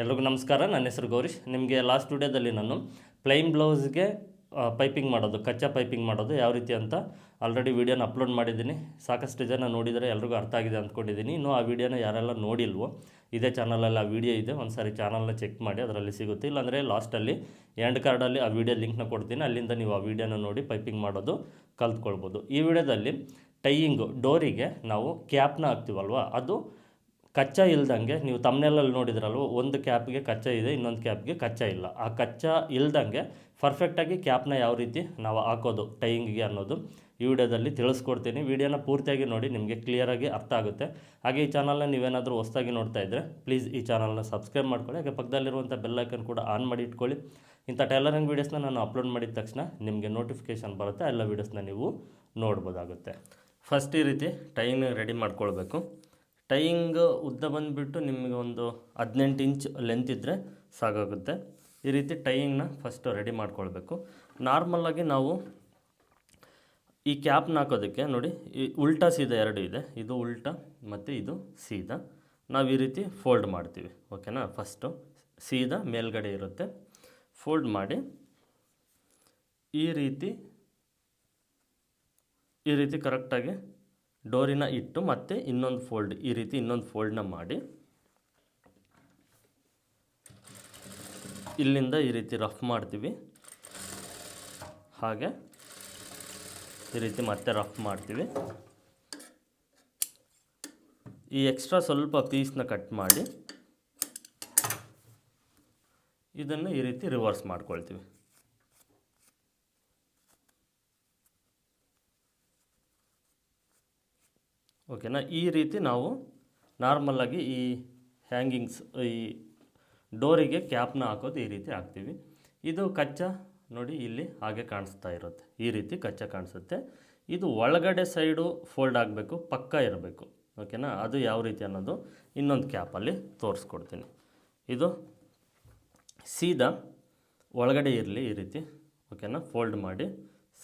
ಎಲ್ರಿಗೂ ನಮಸ್ಕಾರ. ನನ್ನ ಹೆಸರು ಗೌರೀಶ್. ನಿಮಗೆ ಲಾಸ್ಟ್ ವಿಡಿಯೋದಲ್ಲಿ ನಾನು ಪ್ಲೈನ್ ಬ್ಲೌಸ್ಗೆ ಪೈಪಿಂಗ್ ಮಾಡೋದು, ಕಚ್ಚಾ ಪೈಪಿಂಗ್ ಮಾಡೋದು ಯಾವ ರೀತಿ ಅಂತ ಆಲ್ರೆಡಿ ವೀಡಿಯೋನ ಅಪ್ಲೋಡ್ ಮಾಡಿದ್ದೀನಿ. ಸಾಕಷ್ಟು ಜನ ನೋಡಿದರೆ ಎಲ್ರಿಗೂ ಅರ್ಥ ಆಗಿದೆ ಅಂದ್ಕೊಂಡಿದ್ದೀನಿ. ಇನ್ನೂ ಆ ವಿಡಿಯೋನ ಯಾರೆಲ್ಲ ನೋಡಿಲ್ವೋ, ಇದೇ ಚಾನಲಲ್ಲಿ ಆ ವಿಡಿಯೋ ಇದೆ ಒಂದು ಸಾರಿ ಚಾನಲ್ನ ಚೆಕ್ ಮಾಡಿ ಅದರಲ್ಲಿ ಸಿಗುತ್ತೆ. ಇಲ್ಲಾಂದರೆ ಲಾಸ್ಟಲ್ಲಿ ಎಂಡ್ ಕಾರ್ಡಲ್ಲಿ ಆ ವಿಡಿಯೋ ಲಿಂಕ್ನ ಕೊಡ್ತೀನಿ. ಅಲ್ಲಿಂದ ನೀವು ಆ ವಿಡಿಯೋನ ನೋಡಿ ಪೈಪಿಂಗ್ ಮಾಡೋದು ಕಲ್ತ್ಕೊಳ್ಬೋದು. ಈ ವಿಡಿಯೋದಲ್ಲಿ ಟೈಯಿಂಗು ಡೋರಿಗೆ ನಾವು ಕ್ಯಾಪ್ನ ಹಾಕ್ತೀವಲ್ವ? ಅದು ಕಚ್ಚಾ ಇಲ್ದಂಗೆ, ನೀವು ತಮ್ಮನೆಲ್ಲಲ್ಲಿ ನೋಡಿದ್ರಲ್ವ, ಒಂದು ಕ್ಯಾಪ್ಗೆ ಕಚ್ಚಾ ಇದೆ, ಇನ್ನೊಂದು ಕ್ಯಾಪ್ಗೆ ಕಚ್ಚಾ ಇಲ್ಲ. ಆ ಕಚ್ಚಾ ಇಲ್ದಂಗೆ ಪರ್ಫೆಕ್ಟಾಗಿ ಕ್ಯಾಪ್ನ ಯಾವ ರೀತಿ ನಾವು ಹಾಕೋದು ಟೈಯಿಂಗಿಗೆ ಅನ್ನೋದು ಈ ವಿಡಿಯೋದಲ್ಲಿ ತಿಳಿಸ್ಕೊಡ್ತೀನಿ. ವಿಡಿಯೋನ ಪೂರ್ತಿಯಾಗಿ ನೋಡಿ, ನಿಮಗೆ ಕ್ಲಿಯರಾಗಿ ಅರ್ಥ ಆಗುತ್ತೆ. ಹಾಗೆ ಈ ಚಾನಲ್ನ ನೀವೇನಾದರೂ ಹೊಸದಾಗಿ ನೋಡ್ತಾ ಇದ್ದರೆ ಪ್ಲೀಸ್ ಈ ಚಾನಲ್ನ ಸಬ್ಸ್ಕ್ರೈಬ್ ಮಾಡ್ಕೊಳ್ಳಿ. ಹಾಗೆ ಪಕ್ಕದಲ್ಲಿರುವಂಥ ಬೆಲ್ಲೈಕನ್ ಕೂಡ ಆನ್ ಮಾಡಿ ಇಟ್ಕೊಳ್ಳಿ. ಇಂಥ ಟೈಲರಿಂಗ್ ವೀಡಿಯೋಸ್ನ ನಾನು ಅಪ್ಲೋಡ್ ಮಾಡಿದ ತಕ್ಷಣ ನಿಮಗೆ ನೋಟಿಫಿಕೇಷನ್ ಬರುತ್ತೆ ಎಲ್ಲ ವೀಡಿಯೋಸ್ನ ನೀವು ನೋಡ್ಬೋದಾಗುತ್ತೆ. ಫಸ್ಟ್ ಈ ರೀತಿ ಟೈನ್ ರೆಡಿ ಮಾಡ್ಕೊಳ್ಬೇಕು. ಟೈಯಿಂಗ್ ಉದ್ದ ಬಂದುಬಿಟ್ಟು ನಿಮಗೆ ಒಂದು ಹದಿನೆಂಟು ಇಂಚ್ ಲೆಂತ್ ಇದ್ದರೆ ಸಾಕಾಗುತ್ತೆ. ಈ ರೀತಿ ಟೈಯಿಂಗ್ನ ಫಸ್ಟ್ ರೆಡಿ ಮಾಡ್ಕೊಳ್ಬೇಕು. ನಾರ್ಮಲ್ಲಾಗಿ ನಾವು ಈ ಕ್ಯಾಪ್ನ ಹಾಕೋದಕ್ಕೆ ನೋಡಿ, ಈ ಉಲ್ಟಾ ಸೀದಾ ಎರಡು ಇದೆ. ಇದು ಉಲ್ಟಾ ಮತ್ತು ಇದು ಸೀದಾ. ನಾವು ಈ ರೀತಿ ಫೋಲ್ಡ್ ಮಾಡ್ತೀವಿ. ಓಕೆನಾ ಫಸ್ಟು ಸೀದಾ ಮೇಲ್ಗಡೆ ಇರುತ್ತೆ. ಫೋಲ್ಡ್ ಮಾಡಿ ಈ ರೀತಿ ಈ ರೀತಿ ಕರೆಕ್ಟಾಗಿ ಡೋರಿನ ಇಟ್ಟು ಮತ್ತೆ ಇನ್ನೊಂದು ಫೋಲ್ಡ್, ಈ ರೀತಿ ಇನ್ನೊಂದು ಫೋಲ್ಡ್ನ ಮಾಡಿ. ಇಲ್ಲಿಂದ ಈ ರೀತಿ ರಫ್ ಮಾಡ್ತೀವಿ. ಹಾಗೆ ಈ ರೀತಿ ಮತ್ತೆ ರಫ್ ಮಾಡ್ತೀವಿ. ಈ ಎಕ್ಸ್ಟ್ರಾ ಸ್ವಲ್ಪ ಪೀಸ್ನ ಕಟ್ ಮಾಡಿ, ಇದನ್ನು ಈ ರೀತಿ ರಿವರ್ಸ್ ಮಾಡ್ಕೊಳ್ತೀವಿ. ಓಕೆನಾ? ಈ ರೀತಿ ನಾವು ನಾರ್ಮಲ್ಲಾಗಿ ಈ ಹ್ಯಾಂಗಿಂಗ್ಸ್ ಈ ಡೋರಿಗೆ ಕ್ಯಾಪ್ನ ಹಾಕೋದು ಈ ರೀತಿ ಹಾಕ್ತೀವಿ. ಇದು ಕಚ್ಚಾ ನೋಡಿ ಇಲ್ಲಿ ಹಾಗೆ ಕಾಣಿಸ್ತಾ ಇರುತ್ತೆ. ಈ ರೀತಿ ಕಚ್ಚಾ ಕಾಣಿಸುತ್ತೆ. ಇದು ಒಳಗಡೆ ಸೈಡು ಫೋಲ್ಡ್ ಆಗಬೇಕು, ಪಕ್ಕ ಇರಬೇಕು. ಓಕೆನಾ? ಅದು ಯಾವ ರೀತಿ ಅನ್ನೋದು ಇನ್ನೊಂದು ಕ್ಯಾಪಲ್ಲಿ ತೋರಿಸ್ಕೊಡ್ತೀನಿ. ಇದು ಸೀದಾ ಒಳಗಡೆ ಇರಲಿ ಈ ರೀತಿ. ಓಕೆನಾ? ಫೋಲ್ಡ್ ಮಾಡಿ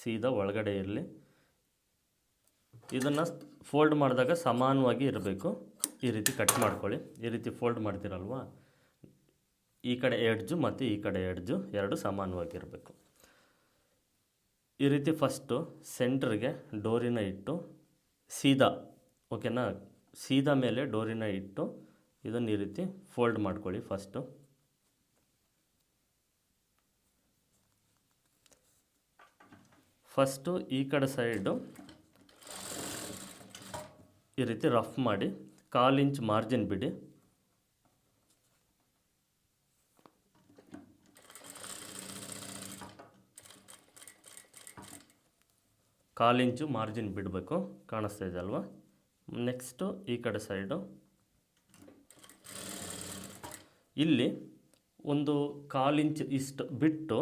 ಸೀದಾ ಒಳಗಡೆ ಇರಲಿ. ಇದನ್ನು ಫೋಲ್ಡ್ ಮಾಡಿದಾಗ ಸಮಾನವಾಗಿ ಇರಬೇಕು. ಈ ರೀತಿ ಕಟ್ ಮಾಡ್ಕೊಳ್ಳಿ. ಈ ರೀತಿ ಫೋಲ್ಡ್ ಮಾಡ್ತೀರಲ್ವಾ? ಈ ಕಡೆ ಎಡ್ಜು ಮತ್ತು ಈ ಕಡೆ ಎಡ್ಜು ಎರಡು ಸಮಾನವಾಗಿರಬೇಕು ಈ ರೀತಿ ಫಸ್ಟು ಸೆಂಟ್ರಿಗೆ ಡೋರಿನ ಇಟ್ಟು ಸೀದಾ ಓಕೆನಾ ಸೀದಾ ಮೇಲೆ ಡೋರಿನ ಇಟ್ಟು ಇದನ್ನು ಈ ರೀತಿ ಫೋಲ್ಡ್ ಮಾಡ್ಕೊಳ್ಳಿ ಫಸ್ಟು ಫಸ್ಟು ಈ ಕಡೆ ಸೈಡು ಈ ರೀತಿ ರಫ್ ಮಾಡಿ ಕಾಲು ಇಂಚ್ ಮಾರ್ಜಿನ್ ಬಿಡಿ. ಕಾಲು ಇಂಚು ಮಾರ್ಜಿನ್ ಬಿಡಬೇಕು. ಕಾಣಿಸ್ತಾ ಇದೆ ಅಲ್ವಾ? ನೆಕ್ಸ್ಟು ಈ ಕಡೆ ಸೈಡು ಇಲ್ಲಿ ಒಂದು ಕಾಲು ಇಂಚ್ ಇಷ್ಟು ಬಿಟ್ಟು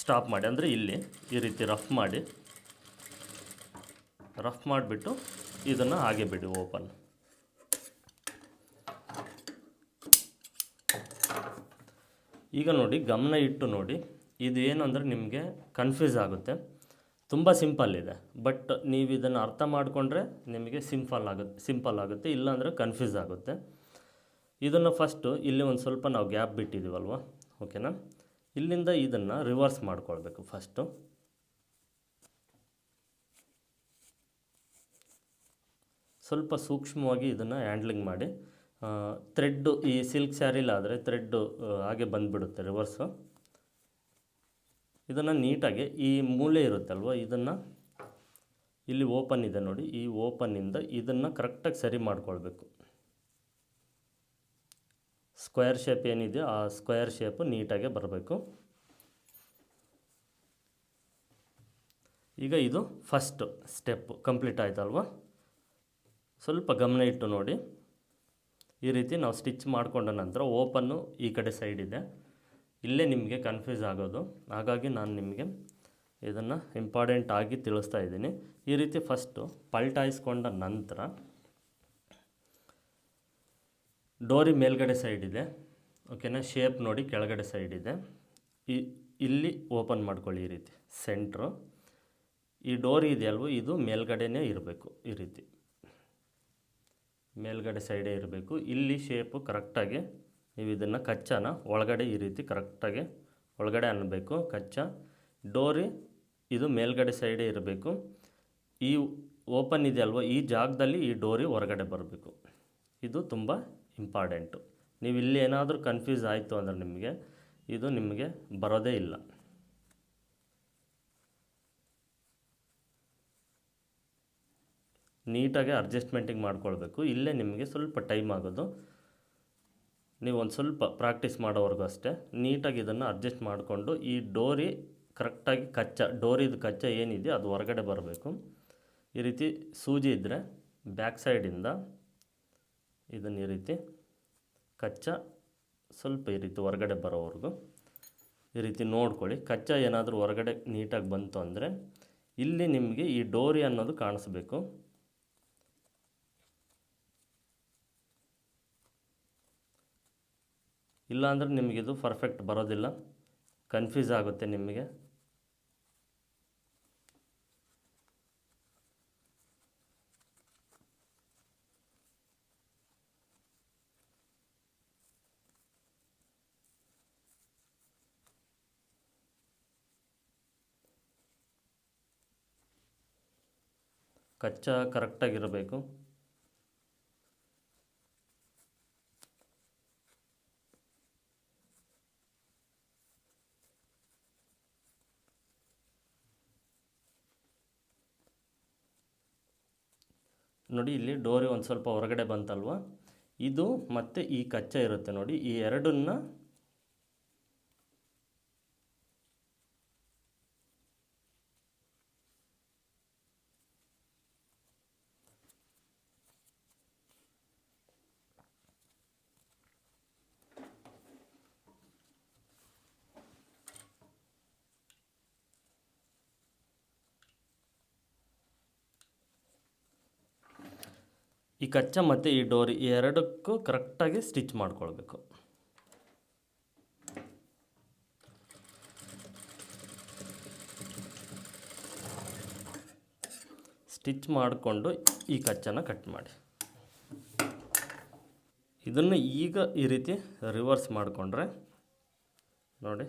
ಸ್ಟಾಪ್ ಮಾಡಿ. ಅಂದರೆ ಇಲ್ಲಿ ಈ ರೀತಿ ರಫ್ ಮಾಡಿ. ರಫ್ ಮಾಡಿಬಿಟ್ಟು ಇದನ್ನು ಹಾಗೆ ಬಿಡಿ, ಓಪನ್. ಈಗ ನೋಡಿ, ಗಮನ ಇಟ್ಟು ನೋಡಿ, ಇದು ಏನು ಅಂದರೆ ನಿಮಗೆ ಕನ್ಫ್ಯೂಸ್ ಆಗುತ್ತೆ. ತುಂಬ ಸಿಂಪಲ್ ಇದೆ ಬಟ್ ನೀವು ಇದನ್ನು ಅರ್ಥ ಮಾಡಿಕೊಂಡ್ರೆ ನಿಮಗೆ ಸಿಂಪಲ್ ಆಗುತ್ತೆ ಸಿಂಪಲ್ ಆಗುತ್ತೆ ಇಲ್ಲಾಂದರೆ ಕನ್ಫ್ಯೂಸ್ ಆಗುತ್ತೆ. ಇದನ್ನು ಫಸ್ಟು ಇಲ್ಲಿ ಒಂದು ಸ್ವಲ್ಪ ನಾವು ಗ್ಯಾಪ್ ಬಿಟ್ಟಿದ್ದೀವಲ್ವ ಓಕೆನಾ ಇಲ್ಲಿಂದ ಇದನ್ನು ರಿವರ್ಸ್ ಮಾಡ್ಕೊಳ್ಬೇಕು ಫಸ್ಟು ಸ್ವಲ್ಪ ಸೂಕ್ಷ್ಮವಾಗಿ ಇದನ್ನು ಹ್ಯಾಂಡ್ಲಿಂಗ್ ಮಾಡಿ ಥ್ರೆಡ್ಡು, ಈ ಸಿಲ್ಕ್ ಸ್ಯಾರಿಲಾದರೆ ಥ್ರೆಡ್ಡು ಹಾಗೆ ಬಂದುಬಿಡುತ್ತೆ ರಿವರ್ಸು. ಇದನ್ನು ನೀಟಾಗಿ ಈ ಮೂಲೆ ಇರುತ್ತಲ್ವ, ಇದನ್ನು ಇಲ್ಲಿ ಓಪನ್ ಇದೆ ನೋಡಿ, ಈ ಓಪನ್ನಿಂದ ಇದನ್ನು ಕರೆಕ್ಟಾಗಿ ಸರಿ ಮಾಡ್ಕೊಳ್ಬೇಕು. ಸ್ಕ್ವೇರ್ ಶೇಪ್ ಏನಿದೆಯೋ ಆ ಸ್ಕ್ವೇರ್ ಶೇಪು ನೀಟಾಗೆ ಬರಬೇಕು. ಈಗ ಇದು ಫಸ್ಟ್ ಸ್ಟೆಪ್ ಕಂಪ್ಲೀಟ್ ಆಯ್ತಲ್ವ? ಸ್ವಲ್ಪ ಗಮನ ಇಟ್ಟು ನೋಡಿ. ಈ ರೀತಿ ನಾವು ಸ್ಟಿಚ್ ಮಾಡಿಕೊಂಡ ನಂತರ ಓಪನ್ನು ಈ ಕಡೆ ಸೈಡ್ ಇದೆ. ಇಲ್ಲೇ ನಿಮಗೆ ಕನ್ಫ್ಯೂಸ್ ಆಗೋದು. ಹಾಗಾಗಿ ನಾನು ನಿಮಗೆ ಇದನ್ನು ಇಂಪಾರ್ಟೆಂಟ್ ಆಗಿ ತಿಳಿಸ್ತಾ ಇದ್ದೀನಿ. ಈ ರೀತಿ ಫಸ್ಟು ಪಲ್ಟಾಯಿಸ್ಕೊಂಡ ನಂತರ ಡೋರಿ ಮೇಲ್ಗಡೆ ಸೈಡ್ ಇದೆ. ಓಕೆನಾ ಶೇಪ್ ನೋಡಿ ಕೆಳಗಡೆ ಸೈಡ್ ಇದೆ. ಇಲ್ಲಿ ಓಪನ್ ಮಾಡ್ಕೊಳ್ಳಿ ಈ ರೀತಿ. ಸೆಂಟ್ರು ಈ ಡೋರಿ ಇದೆಯಲ್ವೋ? ಇದು ಮೇಲ್ಗಡೆನೇ ಇರಬೇಕು ಈ ರೀತಿ. ಮೇಲ್ಗಡೆ ಸೈಡೇ ಇರಬೇಕು. ಇಲ್ಲಿ ಶೇಪು ಕರೆಕ್ಟಾಗಿ ನೀವು ಇದನ್ನು ಕಚ್ಚಾನ ಒಳಗಡೆ ಈ ರೀತಿ ಕರೆಕ್ಟಾಗಿ ಒಳಗಡೆ ಅನ್ನಬೇಕು. ಕಚ್ಚಾ. ಡೋರಿ ಇದು ಮೇಲ್ಗಡೆ ಸೈಡೇ ಇರಬೇಕು. ಈ ಓಪನ್ ಇದೆಯಲ್ವ ಈ ಜಾಗದಲ್ಲಿ ಈ ಡೋರಿ ಹೊರಗಡೆ ಬರಬೇಕು. ಇದು ತುಂಬ ಇಂಪಾರ್ಟೆಂಟು ನೀವು ಇಲ್ಲಿ ಏನಾದರೂ ಕನ್ಫ್ಯೂಸ್ ಆಯಿತು ಅಂದರೆ ನಿಮಗೆ ಇದು ನಿಮಗೆ ಬರೋದೇ ಇಲ್ಲ. ನೀಟಾಗಿ ಅಡ್ಜಸ್ಟ್ಮೆಂಟಿಗೆ ಮಾಡ್ಕೊಳ್ಬೇಕು. ಇಲ್ಲೇ ನಿಮಗೆ ಸ್ವಲ್ಪ ಟೈಮ್ ಆಗೋದು. ನೀವು ಒಂದು ಸ್ವಲ್ಪ ಪ್ರಾಕ್ಟೀಸ್ ಮಾಡೋವರೆಗೂ ಅಷ್ಟೇ. ನೀಟಾಗಿ ಇದನ್ನು ಅಡ್ಜಸ್ಟ್ ಮಾಡಿಕೊಂಡು ಈ ಡೋರಿ ಕರೆಕ್ಟಾಗಿ ಕಚ್ಚ, ಡೋರಿದು ಕಚ್ಚಾ ಏನಿದೆ ಅದು ಹೊರಗಡೆ ಬರಬೇಕು. ಈ ರೀತಿ ಸೂಜಿ ಇದ್ದರೆ ಬ್ಯಾಕ್ ಸೈಡಿಂದ ಇದನ್ನು ಈ ರೀತಿ ಕಚ್ಚ ಸ್ವಲ್ಪ ಈ ರೀತಿ ಹೊರಗಡೆ ಬರೋವರೆಗೂ ಈ ರೀತಿ ನೋಡ್ಕೊಳ್ಳಿ. ಕಚ್ಚಾ ಏನಾದರೂ ಹೊರಗಡೆ ನೀಟಾಗಿ ಬಂತು ಅಂದರೆ ಇಲ್ಲಿ ನಿಮಗೆ ಈ ಡೋರಿ ಅನ್ನೋದು ಕಾಣಿಸ್ಬೇಕು. ಇಲ್ಲಾಂದರೆ ನಿಮಗಿದು ಪರ್ಫೆಕ್ಟ್ ಬರೋದಿಲ್ಲ. ಕನ್ಫ್ಯೂಸ್ ಆಗುತ್ತೆ ನಿಮಗೆ. ಕಚ್ಚಾ ಕರೆಕ್ಟಾಗಿರಬೇಕು ನೋಡಿ ಇಲ್ಲಿ ಡೋರಿ ಒಂದು ಸ್ವಲ್ಪ ಹೊರಗಡೆ ಬಂತಲ್ವ? ಇದು ಮತ್ತು ಈ ಕಚ್ಚೆ ಇರುತ್ತೆ ನೋಡಿ, ಈ ಎರಡನ್ನ ಈ ಕಚ್ಚ ಮತ್ತು ಈ ಡೋರಿ ಎರಡಕ್ಕೂ ಕರೆಕ್ಟಾಗಿ ಸ್ಟಿಚ್ ಮಾಡ್ಕೊಳ್ಬೇಕು. ಸ್ಟಿಚ್ ಮಾಡಿಕೊಂಡು ಈ ಕಚ್ಚನ ಕಟ್ ಮಾಡಿ. ಇದನ್ನು ಈಗ ಈ ರೀತಿ ರಿವರ್ಸ್ ಮಾಡಿಕೊಂಡ್ರೆ ನೋಡಿ.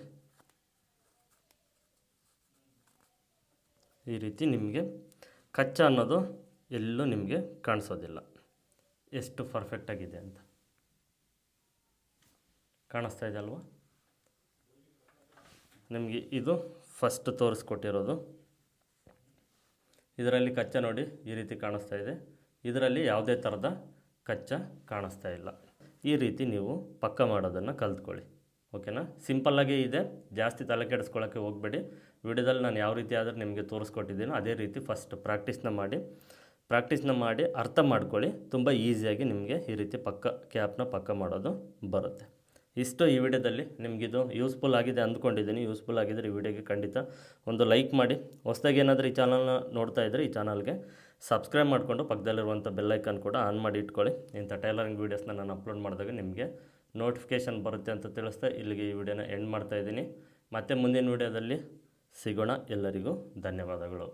ಈ ರೀತಿ ನಿಮಗೆ ಕಚ್ಚ ಅನ್ನೋದು ಎಲ್ಲೂ ನಿಮಗೆ ಕಾಣಿಸೋದಿಲ್ಲ. ಎಷ್ಟು ಪರ್ಫೆಕ್ಟಾಗಿದೆ ಅಂತ. ಕಾಣಿಸ್ತಾ ಇದೆ ಅಲ್ವಾ? ನಿಮಗೆ ಇದು ಫಸ್ಟ್ ತೋರಿಸ್ಕೊಟ್ಟಿರೋದು. ಇದರಲ್ಲಿ ಕಚ್ಚ ನೋಡಿ ಈ ರೀತಿ ಕಾಣಿಸ್ತಾ ಇದೆ. ಇದರಲ್ಲಿ ಯಾವುದೇ ಥರದ ಕಚ್ಚ ಕಾಣಿಸ್ತಾ ಇಲ್ಲ. ಈ ರೀತಿ ನೀವು ಪಕ್ಕ ಮಾಡೋದನ್ನು ಕಲ್ತ್ಕೊಳ್ಳಿ. ಓಕೆನಾ? ಸಿಂಪಲ್ಲಾಗೇ ಇದೆ. ಜಾಸ್ತಿ ತಲೆ ಕೆಡಿಸ್ಕೊಳ್ಳೋಕ್ಕೆ ಹೋಗಬೇಡಿ. ವಿಡಿಯೋದಲ್ಲಿ ನಾನು ಯಾವ ರೀತಿ ಆದರೂ ನಿಮಗೆ ತೋರಿಸ್ಕೊಟ್ಟಿದ್ದೀನೋ ಅದೇ ರೀತಿ ಫಸ್ಟ್ ಪ್ರಾಕ್ಟೀಸ್ನ ಮಾಡಿ. ಪ್ರಾಕ್ಟೀಸ್ನ ಮಾಡಿ ಅರ್ಥ ಮಾಡ್ಕೊಳ್ಳಿ. ತುಂಬ ಈಸಿಯಾಗಿ ನಿಮಗೆ ಈ ರೀತಿ ಪಕ್ಕ ಕ್ಯಾಪ್ನ ಪಕ್ಕ ಮಾಡೋದು ಬರುತ್ತೆ. ಇಷ್ಟು ಈ ವಿಡಿಯೋದಲ್ಲಿ ನಿಮಗಿದು ಯೂಸ್ಫುಲ್ ಆಗಿದೆ ಅಂದ್ಕೊಂಡಿದ್ದೀನಿ. ಯೂಸ್ಫುಲ್ ಆಗಿದ್ದರೆ ಈ ವಿಡಿಯೋಗೆ ಖಂಡಿತ ಒಂದು ಲೈಕ್ ಮಾಡಿ. ಹೊಸದಾಗಿ ಏನಾದರೂ ಈ ಚಾನಲ್ನ ನೋಡ್ತಾ ಇದ್ದರೆ ಈ ಚಾನಲ್ಗೆ ಸಬ್ಸ್ಕ್ರೈಬ್ ಮಾಡಿಕೊಂಡು ಪಕ್ಕದಲ್ಲಿರುವಂಥ ಬೆಲ್ಲೈಕನ್ ಕೂಡ ಆನ್ ಮಾಡಿ ಇಟ್ಕೊಳ್ಳಿ. ಇಂಥ ಟೈಲರಿಂಗ್ ವೀಡಿಯೋಸ್ನ ನಾನು ಅಪ್ಲೋಡ್ ಮಾಡಿದಾಗ ನಿಮಗೆ ನೋಟಿಫಿಕೇಷನ್ ಬರುತ್ತೆ ಅಂತ ತಿಳಿಸ್ತಾ ಇಲ್ಲಿಗೆ ಈ ವಿಡಿಯೋನ ಎಂಡ್ ಮಾಡ್ತಾ ಇದ್ದೀನಿ. ಮತ್ತೆ ಮುಂದಿನ ವಿಡಿಯೋದಲ್ಲಿ ಸಿಗೋಣ. ಎಲ್ಲರಿಗೂ ಧನ್ಯವಾದಗಳು.